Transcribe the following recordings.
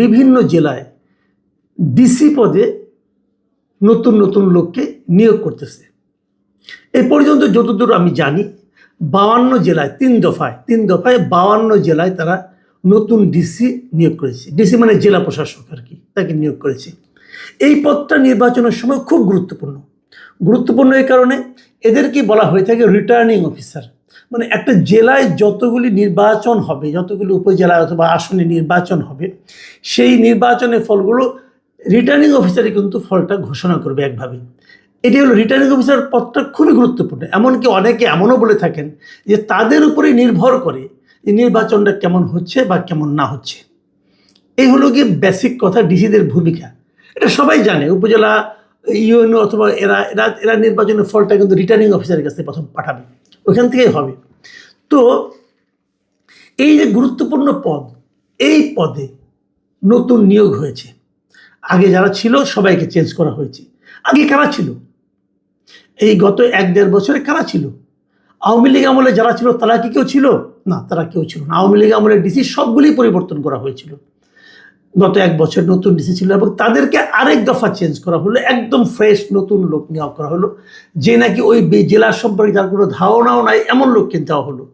বিভিন্ন জেলায় ডিসি পদে নতুন নতুন লোককে নিয়োগ করতেছে। এ পর্যন্ত যতদূর আমি জানি, বাউান্ন জেলায়, তিন দফায় তিন দফায় বাউান্ন জেলায় তারা নতুন ডিসি নিয়োগ করেছে। ডিসি মানে জেলা প্রশাসক আর কি, তাকে নিয়োগ করেছে। এই পদটা নির্বাচনের সময় খুব গুরুত্বপূর্ণ। গুরুত্বপূর্ণ এই কারণে এদেরকে বলা হয়ে থাকে রিটার্নিং অফিসার মানে একটা জেলায় যতগুলি নির্বাচন হবে, যতগুলি উপজেলায় অথবা আসনে নির্বাচন হবে, সেই নির্বাচনের ফলগুলো রিটার্নিং অফিসারই কিন্তু ফলটা ঘোষণা করবে একভাবে। এটি হলো রিটার্নিং অফিসার পদটা খুবই গুরুত্বপূর্ণ। এমনকি অনেকে এমনও বলে থাকেন যে তাদের উপরেই নির্ভর করে যে নির্বাচনটা কেমন হচ্ছে বা কেমন না হচ্ছে। এই হলো গিয়ে বেসিক কথা, ডিসিদের ভূমিকা। এটা সবাই জানে, উপজেলা, ইউএনও অথবা এরা এরা এরা নির্বাচনের ফলটা কিন্তু রিটার্নিং অফিসারের কাছে প্রথম পাঠাবে। ওখান থেকেই হবে। তো এই যে গুরুত্বপূর্ণ পদ, এই পদে নতুন নিয়োগ হয়েছে। আগে যারা ছিল, সবাইকে চেঞ্জ করা হয়েছে। আগে কারা ছিল? এই গত এক দেড় বছরে কারা ছিল? আওয়ামী লীগ আমলে যারা ছিল, তারা কি কেউ ছিল? না, তারা কেউ ছিল না। আওয়ামী লীগ আমলে ডিসি সবগুলি পরিবর্তন করা হয়েছিল। গত এক বছর নতুন ডিসি ছিল এবং তাদেরকে আরেক দফা চেঞ্জ করা হলো, একদম ফ্রেশ নতুন লোক নেওয়া করা হলো, যে নাকি ওই জেলার সম্পর্কে তার কোনো ধারণাও নাই, এমন লোককে দেওয়া হলো।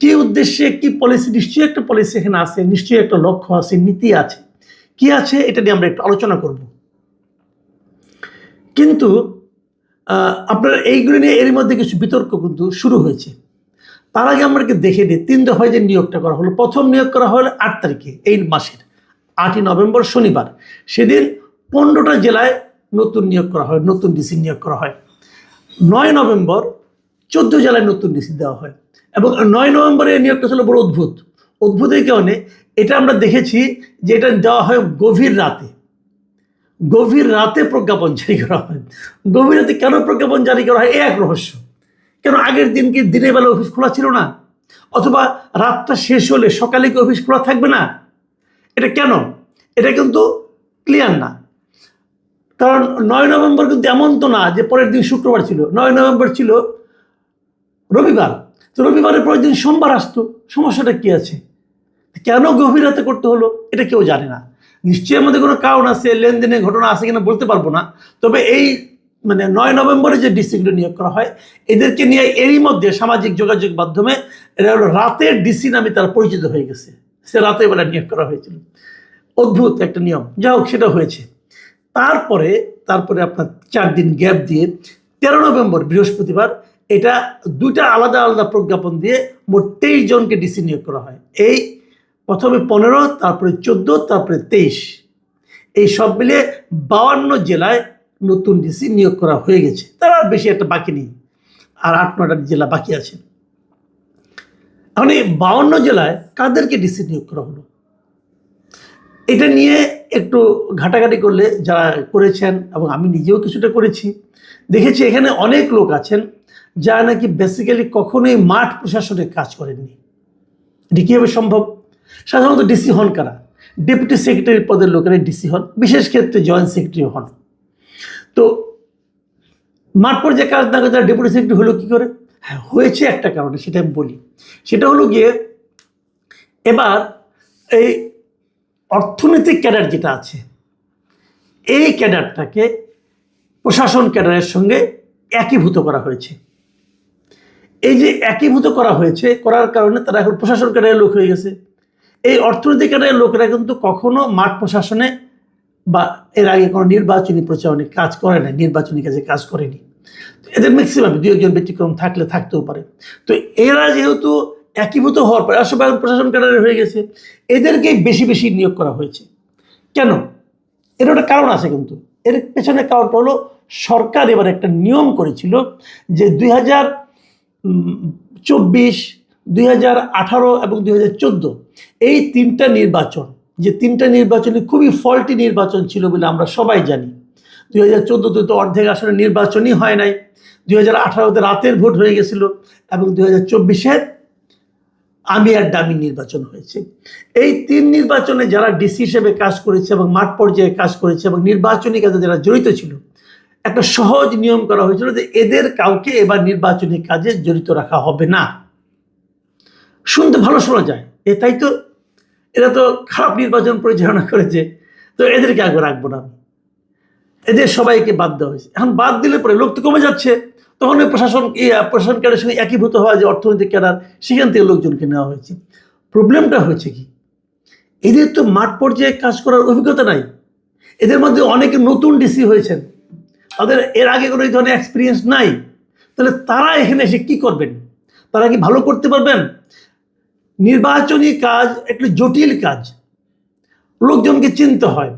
কি উদ্দেশ্যে, কি পলিসি নিশ্চয়ই একটা পলিসি এখানে আছে, নিশ্চয়ই একটা লক্ষ্য আছে, নীতি আছে। কি আছে এটা নিয়ে আমরা একটু আলোচনা করব। কিন্তু আপনার এইগুলো নিয়ে এর মধ্যে কিছু বিতর্ক কিন্তু শুরু হয়েছে। তার আগে আমাকে দেখে নিই, তিন দফায় যে নিয়োগটা করা হলো, প্রথম নিয়োগ করা হলো আট তারিখে, এই মাসের। আটই নভেম্বর শনিবার। সেদিন পনেরোটা জেলায় নতুন নিয়োগ করা হয়, নতুন ডিসি নিয়োগ করা হয়। নয় নভেম্বর চোদ্দ জেলায় নতুন ডিসি দেওয়া হয় এবং নয় নভেম্বরে নিয়োগটা ছিল বড় অদ্ভুত। অদ্ভুত এই কারণে এটা আমরা দেখেছি যে এটা দেওয়া হয় গভীর রাতে। গভীর রাতে প্রজ্ঞাপন জারি করা হয়। গভীর রাতে কেন প্রজ্ঞাপন জারি করা হয়? এ এক রহস্য। কেন আগের দিন কি দিনের বেলা অফিস খোলা ছিল না? অথবা রাতটা শেষ হলে সকালে কি অফিস খোলা থাকবে না? এটা কেন? এটা কিন্তু ক্লিয়ার না। কারণ নয় নভেম্বর কিন্তু এমন তো না যে পরের দিন শুক্রবার ছিল। নয় নভেম্বর ছিল রবিবার। তো রবিবারের পরের দিন সোমবার আসতো। সমস্যাটা কি আছে? কেন গভীর রাতে করতে হলো? এটা কেউ জানে না। নিশ্চয়ই আমাদের কোনো কারণ আছে, লেনদেনের ঘটনা আছে কিনা বলতে পারব না। তবে এই মানে নয় নভেম্বরে যে ডিসিগুলো নিয়োগ করা হয়, এদেরকে নিয়ে এরই মধ্যে সামাজিক যোগাযোগ মাধ্যমে এরা হলো রাতের ডিসি নামে তারা পরিচিত হয়ে গেছে। সে রাতে বেলা নিয়োগ করা হয়েছিল। অদ্ভুত একটা নিয়ম। যা হোক, সেটা হয়েছে। তারপরে তারপরে আপনার চার দিন গ্যাপ দিয়ে তেরো নভেম্বর, বৃহস্পতিবার, এটা দুইটা আলাদা আলাদা প্রজ্ঞাপন দিয়ে মোট তেইশ জনকে ডিসি নিয়োগ করা হয়। এই প্রথমে পনেরো, তারপরে চোদ্দ, তারপরে তেইশ। এই সব মিলে বাউান্ন জেলায় নতুন ডিসি নিয়োগ করা হয়ে গেছে। তারা আর বেশি একটা বাকি নেই। আর আট নটা জেলা বাকি আছে। এখন এই বাউান্ন জেলায় কাদেরকে ডিসি নিয়োগ করা হলো? এটা নিয়ে একটু ঘাটাঘাটি করলে যারা করেছেন, এবং আমি নিজেও কিছুটা করেছি, দেখেছি এখানে অনেক লোক আছেন যারা নাকি বেসিক্যালি কখনোই মাঠ প্রশাসনে কাজ করেননি। এটি কীভাবে সম্ভব? সাধারণত ডিসি হন কারা? ডেপুটি সেক্রেটারি পদের লোকেরা ডিসি হন, বিশেষ ক্ষেত্রে জয়েন্ট সেক্রেটারি হন। তো মাঠ পর্যায়ে কাজ না করে তারা ডেপুটি সেক্রেটারি হলো কী করে? হ্যাঁ হয়েছে একটা কারণে, সেটা আমি বলি। সেটা হলো গিয়ে, এবার এই অর্থনৈতিক ক্যাডার যেটা আছে, এই ক্যাডারটাকে প্রশাসন ক্যাডারের সঙ্গে একীভূত করা হয়েছে। এই যে একীভূত করা হয়েছে, করার কারণে তারা এখন প্রশাসন ক্যাডারের লোক হয়ে গেছে। এই অর্থনৈতিক ক্যাডারের লোকেরা কিন্তু কখনো মাঠ প্রশাসনে বা এর আগে কোনো নির্বাচনী প্রচারণে কাজ করে না নির্বাচনী কাজে কাজ করেনি। এদের ম্যাক্সিমাম দু একজন ব্যতিক্রম থাকলে থাকতেও পারে। তো এরা যেহেতু একীভূত হওয়ার পরে আসলে প্রশাসন ক্যাডারে হয়ে গেছে এদেরকেই বেশি বেশি নিয়োগ করা হয়েছে। কেন? এর একটা কারণ আছে কিন্তু। এর পেছনে কারণটা হলো, সরকার এবার একটা নিয়ম করেছিল যে দুই হাজার চব্বিশ, দুই হাজার আঠারো এবং দুই হাজার চোদ্দ, এই তিনটা নির্বাচন, যে তিনটা নির্বাচনে খুবই ফল্টি নির্বাচন ছিল বলে আমরা সবাই জানি। দুই হাজার চোদ্দোতে তো অর্ধেক আসলে নির্বাচনই হয় নাই। দুই হাজার আঠারোতে রাতের ভোট হয়ে গেছিল এবং দুই হাজার চব্বিশের আমি আর ডামি নির্বাচন হয়েছে। এই তিন নির্বাচনে যারা ডিসি হিসেবে কাজ করেছে এবং মাঠ পর্যায়ে কাজ করেছে এবং নির্বাচনী কাজে যারা জড়িত ছিল, একটা সহজ নিয়ম করা হয়েছিল যে এদের কাউকে এবার নির্বাচনী কাজে জড়িত রাখা হবে না। শুনতে ভালো শোনা যায়, এ তাই তো, এরা তো খারাপ নির্বাচন পরিচালনা করেছে, তো এদেরকে আগে রাখব না। এদের সবাইকে বাদ দেওয়া হয়েছে। এখন বাদ দিলে পরে লোক তো কমে যাচ্ছে। তখন ওই প্রশাসন প্রশাসন ক্যাডারের সঙ্গে একীভূত হওয়া যে অর্থনৈতিক ক্যাডার, সেখান থেকে লোকজনকে নেওয়া হয়েছে। প্রবলেমটা হয়েছে কি? এদের তো মাঠ পর্যায়ে কাজ করার অভিজ্ঞতা নাই। এদের মধ্যে অনেকে নতুন ডিসি হয়েছেন। তাদের এর আগে কোনো এই ধরনের এক্সপিরিয়েন্স নাই। তাহলে তারা এখানে এসে কি করবেন? তারা কি ভালো করতে পারবেন? নির্বাচনী কাজ একটু জটিল কাজ। লোকজনকে চিনতে হয়।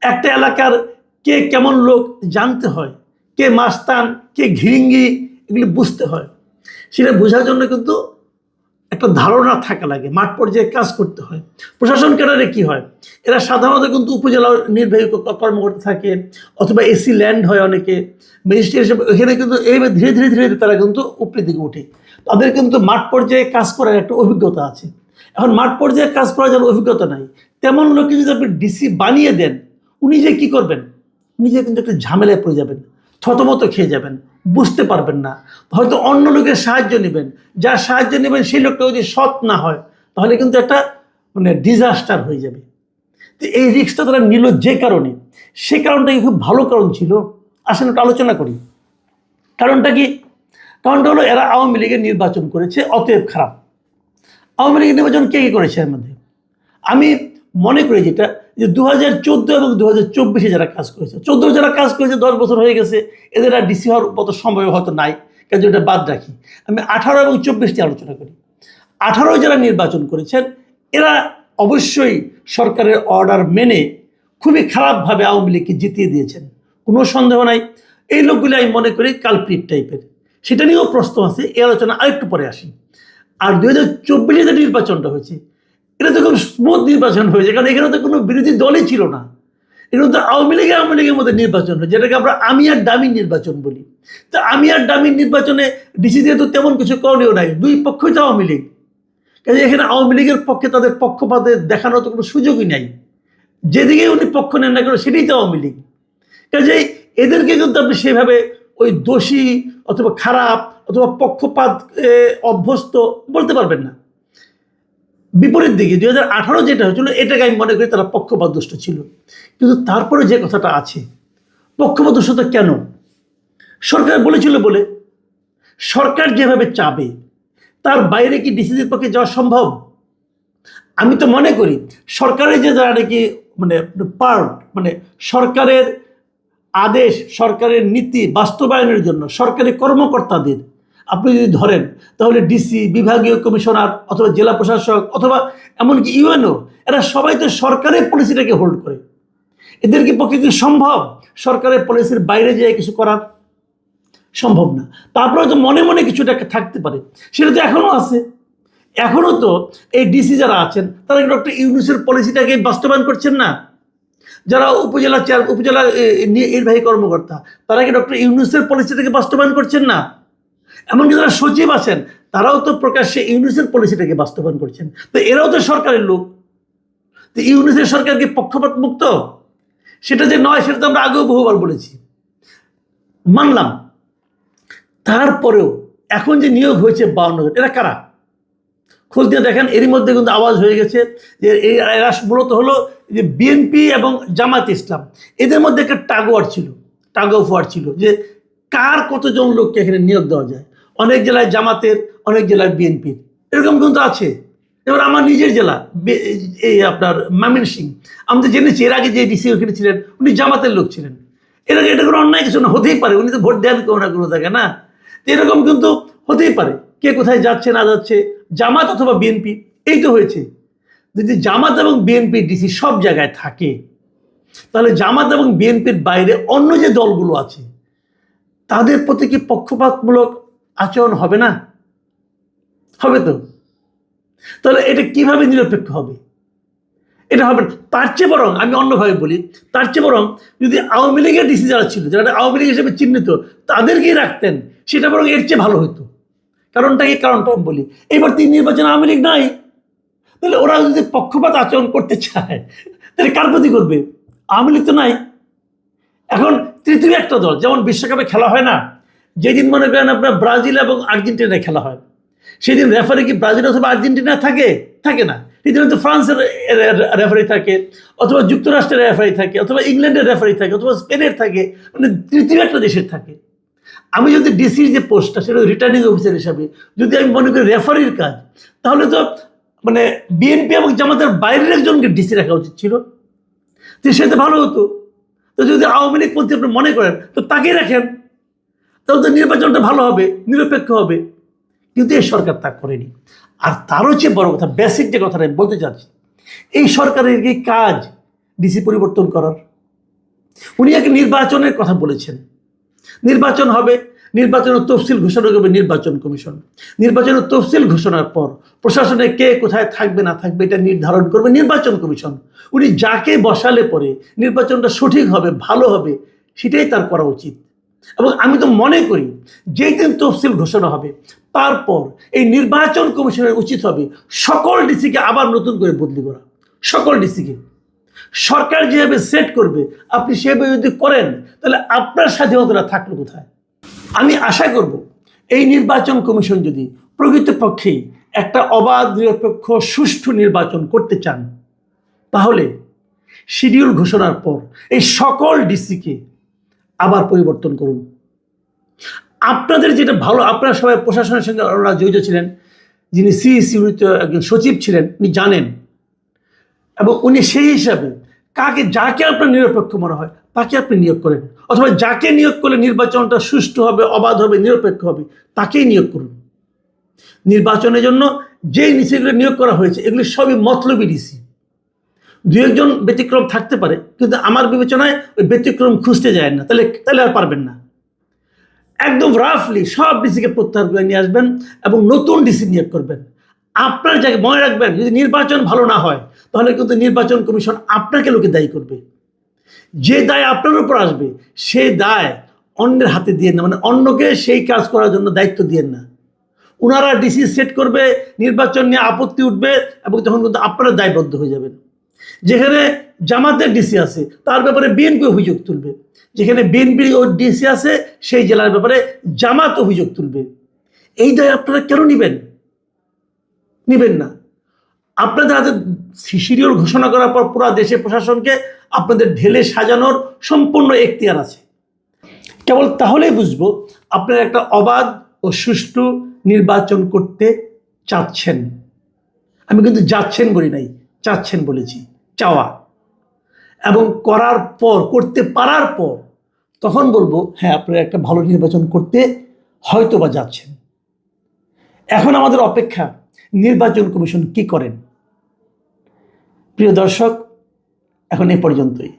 একটা এলাকার কে কেমন লোক জানতে হয়, কে মাস্তান, কে ঘিরিঙ্গি, এগুলি বুঝতে হয়। সেটা বোঝার জন্য কিন্তু একটা ধারণা থাকা লাগে, মাঠ পর্যায়ে কাজ করতে হয়। প্রশাসন ক্যাডারে কি হয়? এরা সাধারণত কিন্তু উপজেলা নির্বাহী কর্মকর্তা থাকে, অথবা এসি ল্যান্ড হয় অনেকে, ম্যাজিস্ট্রেট হিসেবে। এখানে কিন্তু এইভাবে ধীরে ধীরে ধীরে তারা কিন্তু উপরের দিকে উঠে তাদের কিন্তু মাঠ পর্যায়ে কাজ করার একটা অভিজ্ঞতা আছে। এখন মাঠ পর্যায়ে কাজ করার যেন অভিজ্ঞতা নাই, তেমন লোককে যদি আপনি ডিসি বানিয়ে দেন, উনি যে কী করবেন? যে কিন্তু একটা ঝামেলায় পড়ে যাবেন, থতমত খেয়ে যাবেন, বুঝতে পারবেন না। হয়তো অন্য লোকের সাহায্য নেবেন, যার সাহায্য নেবেন সেই লোকটা যদি সৎ না হয়, তাহলে কিন্তু একটা মানে ডিজাস্টার হয়ে যাবে। তো এই রিক্সটা তারা নিল যে কারণে। সে কারণটা কি খুব ভালো কারণ ছিল? আসেন একটু আলোচনা করি। কারণটা কি? কারণটা হলো এরা আওয়ামী লীগের নির্বাচন করেছে, অতএব খারাপ। আওয়ামী লীগের নির্বাচন কে কে করেছে এর মধ্যে? আমি মনে করি যেটা যে দু হাজার চোদ্দ এবং দু হাজার চব্বিশে যারা কাজ করেছে, চোদ্দ যারা কাজ করেছে, দশ বছর হয়ে গেছে, এদের আর ডিসি হওয়ার মতো সম্ভব হয়তো নাই। কাজে ওটা বাদ রাখি। আমি আঠারো এবং চব্বিশটি আলোচনা করি। আঠারো যারা নির্বাচন করেছেন, এরা অবশ্যই সরকারের অর্ডার মেনে খুবই খারাপভাবে আওয়ামী লীগকে জিতিয়ে দিয়েছেন। কোনো সন্দেহ নাই। এই লোকগুলি আমি মনে করি কালপ্রিট টাইপের। সেটা নিয়েও প্রশ্ন আছে, এই আলোচনা আরেকটু পরে আসি। আর দু হাজার চব্বিশে যে নির্বাচনটা হয়েছে এটা তো খুব স্মুথ নির্বাচন হয়েছে, কারণ এখানে তো কোনো বিরোধী দলই ছিল না। এখানে তো আওয়ামী লীগ আওয়ামী লীগের মধ্যে নির্বাচন হয়, যেটাকে আমরা আমি আর ডামি নির্বাচন বলি। তা আমি আর ডামির নির্বাচনে ডিসি দিয়ে তো তেমন কিছু করণীয় নাই, দুই পক্ষই তো আওয়ামী লীগ। কাজে এখানে আওয়ামী লীগের পক্ষে তাদের পক্ষপাতে দেখানোর তো কোনো সুযোগই নাই। যেদিকে উনি পক্ষ নেন না কেন, সেটাই তো আওয়ামী লীগ। কাজে এদেরকে কিন্তু আপনি সেভাবে ওই দোষী অথবা খারাপ অথবা পক্ষপাত অভ্যস্ত বলতে পারবেন না। বিপরীত দিকে, দুই হাজার আঠারো যেটা হয়েছিল, এটাকে আমি মনে করি তারা পক্ষপাতদুষ্ট ছিল। কিন্তু তারপরে যে কথাটা আছে পক্ষপাতদুষ্টতা কেন? সরকার বলেছিল বলে, সরকার যেভাবে চাবে, তার বাইরে কি ডিসিদের পক্ষে যাওয়া সম্ভব? আমি তো মনে করি, সরকারের যে যারা নাকি মানে পার্ট মানে সরকারের আদেশ, সরকারের নীতি বাস্তবায়নের জন্য সরকারি কর্মকর্তাদের আপনি যদি ধরেন, তাহলে ডিসি বিভাগীয় কমিশনার অথবা জেলা প্রশাসক অথবা এমনকি ইউএনও, এরা সবাই তো সরকারের পলিসিটাকে হোল্ড করে। এদের কি পক্ষে কি সম্ভব সরকারের পলিসির বাইরে যেয়ে কিছু করার? সম্ভব না। তারপরে তো মনে মনে কিছুটা থাকতে পারে। সেটা তো এখনও আছে। এখনও তো এই ডিসি যারা আছেন, তারা কি ডক্টর ইউনুসের পলিসিটাকে বাস্তবায়ন করছেন না? যারা উপজেলা চেয়ার উপজেলা নির্বাহী কর্মকর্তা, তারা কি ডক্টর ইউনুসের পলিসিটাকে বাস্তবায়ন করছেন না? এমনকি যারা সচিব আছেন, তারাও তো প্রকাশ্যে ইউনুসের পলিসিটাকে বাস্তবায়ন করছেন। তো এরাও তো সরকারের লোক। তো ইউনুসের সরকার কি পক্ষপাত মুক্ত সেটা যে নয়, সেটা তো আমরা আগেও বহুবার বলেছি। মানলাম। তারপরেও এখন যে নিয়োগ হয়েছে বাউন্ন এরা কারা? খোঁজ দিয়ে দেখেন, এরই মধ্যে কিন্তু আওয়াজ হয়ে গেছে যে এরা মূলত হলো যে বিএনপি এবং জামাত ইসলাম। এদের মধ্যে একটা টাগোয়ার ছিল টাগ অফ ওয়ার ছিল যে কার কতজন লোককে এখানে নিয়োগ দেওয়া যায়? অনেক জেলায় জামাতের, অনেক জেলায় বিএনপির। এরকম কিন্তু আছে। এবার আমার নিজের জেলা এই আপনার মামিন সিং। আমি তো জেনেছি, এর আগে যে ডিসি ওখানে ছিলেন, উনি জামাতের লোক ছিলেন। এর আগে এটা কোনো অন্যায় কিছু না, হতেই পারে। উনি তো ভোট দেন কোনো না কোনো জায়গায়, না? এরকম কিন্তু হতেই পারে। কে কোথায় যাচ্ছে, না যাচ্ছে, জামাত অথবা বিএনপি, এই তো হয়েছে। যদি জামাত এবং বিএনপি ডিসি সব জায়গায় থাকে, তাহলে জামাত এবং বিএনপির বাইরে অন্য যে দলগুলো আছে তাদের প্রতি কি পক্ষপাতমূলক আচরণ হবে না? হবে তো। তাহলে এটা কীভাবে নিরপেক্ষ হবে? এটা হবে না। তার চেয়ে বরং, আমি অন্যভাবে বলি, তার চেয়ে বরং যদি আওয়ামী লীগের ডিসি যারা ছিল, যারা আওয়ামী লীগ হিসেবে চিহ্নিত, তাদেরকেই রাখতেন, সেটা বরং এর চেয়ে ভালো হতো। কারণটা কি? কারণটা বলি, এবার তিন নির্বাচনে আওয়ামী লীগ নাই। তাহলে ওরা যদি পক্ষপাত আচরণ করতে চায়, তাহলে কার প্রতি করবে? আওয়ামী লীগ তো নাই। এখন তৃতীয় একটা দল, যেমন বিশ্বকাপে খেলা হয় না, যেদিন মনে করেন আপনার ব্রাজিল এবং আর্জেন্টিনায় খেলা হয়, সেদিন রেফারি কি ব্রাজিল অথবা আর্জেন্টিনা থাকে? থাকে না। পৃথিবীতে তো ফ্রান্সের রেফারি থাকে, অথবা যুক্তরাষ্ট্রের রেফারি থাকে, অথবা ইংল্যান্ডের রেফারি থাকে, অথবা স্পেনের থাকে মানে তৃতীয় একটা দেশের থাকে। আমি যদি ডিসির যে পোস্টটা, সেটা রিটার্নিং অফিসার হিসাবে, যদি আমি মনে করি রেফারির কাজ, তাহলে তো মানে বিএনপি এবং জামাতের বাইরের একজনকে ডিসি রাখা উচিত ছিল। সে তো ভালো হতো। তো যদি আওয়ামী লীগ পন্থী আপনি মনে করেন, তো তাকে রাখেন তাহলে তো নির্বাচনটা ভালো হবে, নিরপেক্ষ হবে। কিন্তু এই সরকার তা করেনি। আর তারও চেয়ে বড় কথা বেসিক যে কথাটা আমি বলতে চাচ্ছি, এই সরকারের কি কাজ ডিসি পরিবর্তন করার। উনি এক নির্বাচনের কথা বলেছেন। নির্বাচন হবে নির্বাচনের তফসিল ঘোষণা করবে নির্বাচন কমিশন। নির্বাচনের তফসিল ঘোষণার পর প্রশাসনে কে কোথায় থাকবে, না থাকবে, এটা নির্ধারণ করবে নির্বাচন কমিশন। উনি যাকে বসালে পরে নির্বাচনটা সঠিক হবে, ভালো হবে, সেটাই তার করা উচিত। এবং আমি তো মনে করি, যেই দিন তফসিল ঘোষণা হবে, তারপর এই নির্বাচন কমিশনের উচিত হবে সকল ডিসিকে আবার নতুন করে বদলি করা। সকল ডিসিকে। সরকার যেভাবে সেট করবে, আপনি সেভাবে যদি করেন, তাহলে আপনার স্বাধীনতাটা থাকল কোথায়? আমি আশা করব এই নির্বাচন কমিশন যদি প্রকৃতপক্ষেই একটা অবাধ, নিরপেক্ষ, সুষ্ঠু নির্বাচন করতে চান, তাহলে শিডিউল ঘোষণার পর এই সকল ডিসিকে আবার পরিবর্তন করুন। আপনাদের যেটা ভালো, আপনারা সবাই প্রশাসনের সঙ্গে ওনারা জড়িত ছিলেন, যিনি সিইসি উনি একজন সচিব ছিলেন, উনি জানেন। এবং উনি সেই হিসাবে কাকে, যাকে আপনার নিরপেক্ষ মনে হয় তাকে আপনি নিয়োগ করেন। অথবা যাকে নিয়োগ করলে নির্বাচনটা সুষ্ঠু হবে, অবাধ হবে, নিরপেক্ষ হবে, তাকেই নিয়োগ করুন। নির্বাচনের জন্য যেই নিচেগুলো নিয়োগ করা হয়েছে, এগুলি সবই মতলবী ডিসি দু একজন ব্যতিক্রম থাকতে পারে, কিন্তু আমার বিবেচনায় ওই ব্যতিক্রম খুঁজতে যায় না। তাহলে তাহলে আর পারবেন না। একদম রাফলি সব ডিসিকে প্রত্যাহার করে নিয়ে আসবেন এবং নতুন ডিসি নিয়োগ করবেন। আপনার জায়গায় মনে রাখবেন, যদি নির্বাচন ভালো না হয়, তাহলে কিন্তু নির্বাচন কমিশন আপনাকে লোকে দায়ী করবে। যে দায় আপনার উপর আসবে সেই দায় অন্যের হাতে দিয়ে না মানে অন্যকে সেই কাজ করার জন্য দায়িত্ব দিয়েন না। ওনারা ডিসি সেট করবে, নির্বাচন নিয়ে আপত্তি উঠবে এবং তখন কিন্তু আপনারা দায়বদ্ধ হয়ে যাবেন। যেখানে জামাতের ডিসি আছে, তার ব্যাপারে বিএনপি অভিযোগ তুলবে। যেখানে বিএনপির ডিসি আছে, সেই জেলার ব্যাপারে জামাত অভিযোগ তুলবে। এই দায় আপনারা কেন নেবেন? নেবেন না। আপনাদের হাতে শিডিউল ঘোষণা করার পর পুরো দেশে প্রশাসনকে আপনাদের ঢেলে সাজানোর সম্পূর্ণ এখতিয়ার আছে। কেবল তাহলেই বুঝব আপনারা একটা অবাধ ও সুষ্ঠু নির্বাচন করতে চাচ্ছেন। আমি কিন্তু যাচ্ছেন বলি নাই, চাচ্ছেন বলেছি, চাওয়া। এবং করার পর, করতে পারার পর, তখন বলব হ্যাঁ আপনারা একটা ভালো নির্বাচন করতে হয়তো বা যাচ্ছেন। এখন আমাদের অপেক্ষা, নির্বাচন কমিশন কি করেন? প্রিয় দর্শক এখন এ পর্যন্তই।